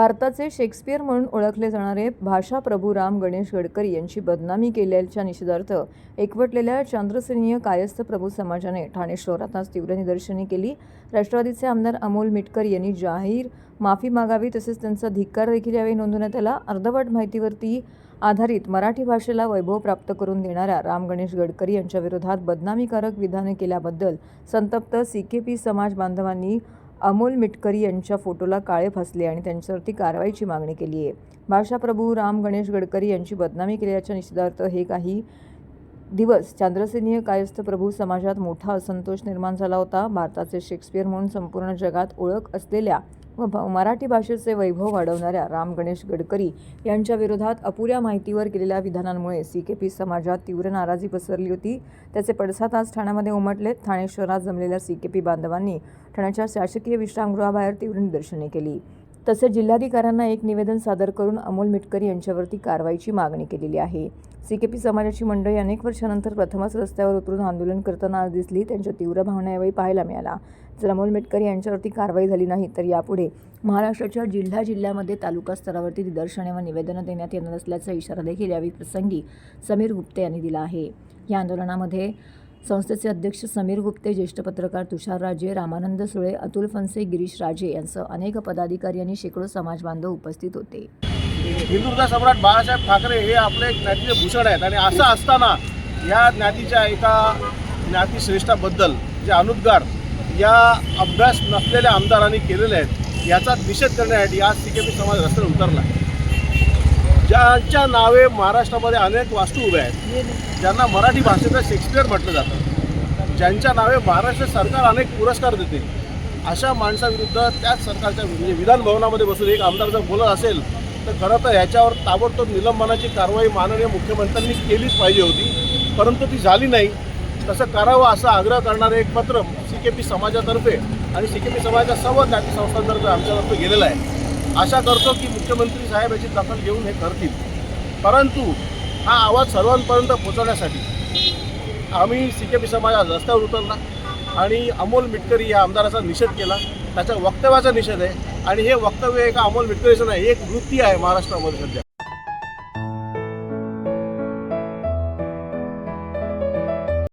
भारताचे शेक्सपियर म्हणून ओळखले जाणारे भाषा प्रभू राम गणेश गडकरी यांची बदनामी केल्याच्या निषेधार्थ एकवटलेल्या चांद्रसेनीय कायस्थ प्रभू समाजाने ठाणे शहरात आज तीव्र निदर्शने केली. राष्ट्रवादीचे आमदार अमोल मिटकर यांनी जाहीर माफी मागावी तसेच त्यांचा धिक्कार देखील यावेळी नोंदवण्यात आला. अर्धवट माहितीवरती आधारित मराठी भाषेला वैभव प्राप्त करून देणाऱ्या राम गणेश गडकरी यांच्या विरोधात बदनामीकारक विधाने केल्याबद्दल संतप्त सी के पी समाज बांधवांनी अमोल मिटकरी यांच्या फोटोला काळे फासले आणि त्यांच्यावरती कारवाईची मागणी केली आहे भाषाप्रभू राम गणेश गडकरी यांची बदनामी केल्याच्या निषेधार्थ हे काही दिवस. चांद्रसेनीय कायस्थ प्रभू समाजात मोठा असंतोष निर्माण झाला होता. भारताचे शेक्सपियर म्हणून संपूर्ण जगात ओळख असलेल्या व मराठी भाषेचे वैभव वाढवणाऱ्या राम गणेश गडकरी यांच्या विरोधात अपुऱ्या माहितीवर केलेल्या विधानांमुळे सी के पी समाजात तीव्र नाराजी पसरली होती. त्याचे पडसाद आज ठाण्यामध्ये उमटले ठाणे शहरात जमलेल्या सी के पी बांधवांनी ठाण्याच्या शासकीय विश्रामगृहाबाहेर तीव्र निदर्शने केली. तसेच जिल्हाधिकाऱ्यांना एक निवेदन सादर करून अमोल मिटकरी यांच्यावरती कारवाईची मागणी केलेली आहे. सी के पी समाजाची मंडळी अनेक वर्षानंतर प्रथमच रस्त्यावर उतरून आंदोलन करताना आज दिसली. त्यांच्या तीव्र भावना यावेळी पाहायला मिळाला. जर अमोल मिटकरी यांच्यावरती कारवाई झाली नाही तर यापुढे महाराष्ट्राच्या जिल्हा जिल्ह्यामध्ये तालुका स्तरावरती निदर्शने व निवेदनं देण्यात येणार असल्याचा इशारा देखील यावेळी प्रसंगी समीर गुप्ते यांनी दिला आहे. या आंदोलनामध्ये संस्थेचे अध्यक्ष समीर गुप्ते ज्येष्ठ पत्रकार तुषार राजे रामानंद सुळे अतुल फनसे गिरीश राजे यांसह अनेक पदाधिकारी आणि शेकडो समाज बांधव उपस्थित होते. हिंदुत्व सम्राट बाळासाहेब ठाकरे हे आपले ज्ञातीचे भूषण आहेत आणि असं असताना या ज्ञातीच्या एका ज्ञातीश्रेष्ठाबद्दल जे अनुद्गार या अभ्यास नसलेल्या आमदारांनी केलेले आहेत याचा निषेध करण्यासाठी आज सी के पी समाज रस्त्यावर उतरला ज्यांच्या नावे महाराष्ट्रामध्ये अनेक वास्तू उभ्या आहेत ज्यांना मराठी भाषेचं शेक्सपियर म्हटलं जातं. ज्यांच्या नावे महाराष्ट्र सरकार अनेक पुरस्कार देते. अशा माणसाविरुद्ध त्याच सरकारच्या म्हणजे विधान भवनामध्ये बसून एक आमदार जर बोलत असेल तर खरं तर ह्याच्यावर ताबडतोब निलंबनाची कारवाई माननीय मुख्यमंत्र्यांनी केलीच पाहिजे होती परंतु ती झाली नाही. तसं करावं असा आग्रह करणारे एक पत्र सी के पी समाजातर्फे आणि सी के पी समाजाच्या सर्व ज्ञाती संस्थांतर्फे आमच्यातर्फे गेलेलं आहे. आशा करतो की मुख्यमंत्री साहेब याची दखल घेऊन हे करतील. परंतु हा आवाज सर्वांपर्यंत पोहोचवण्यासाठी आम्ही सी के पी समाज रस्त्यावर उतरला आणि अमोल मिटकरी या आमदाराचा निषेध केला. त्याच्या वक्तव्याचा निषेध आहे आणि हे वक्तव्य एका अमोल मिटकरीचं नाही एक वृत्ती आहे महाराष्ट्रामध्ये सध्या.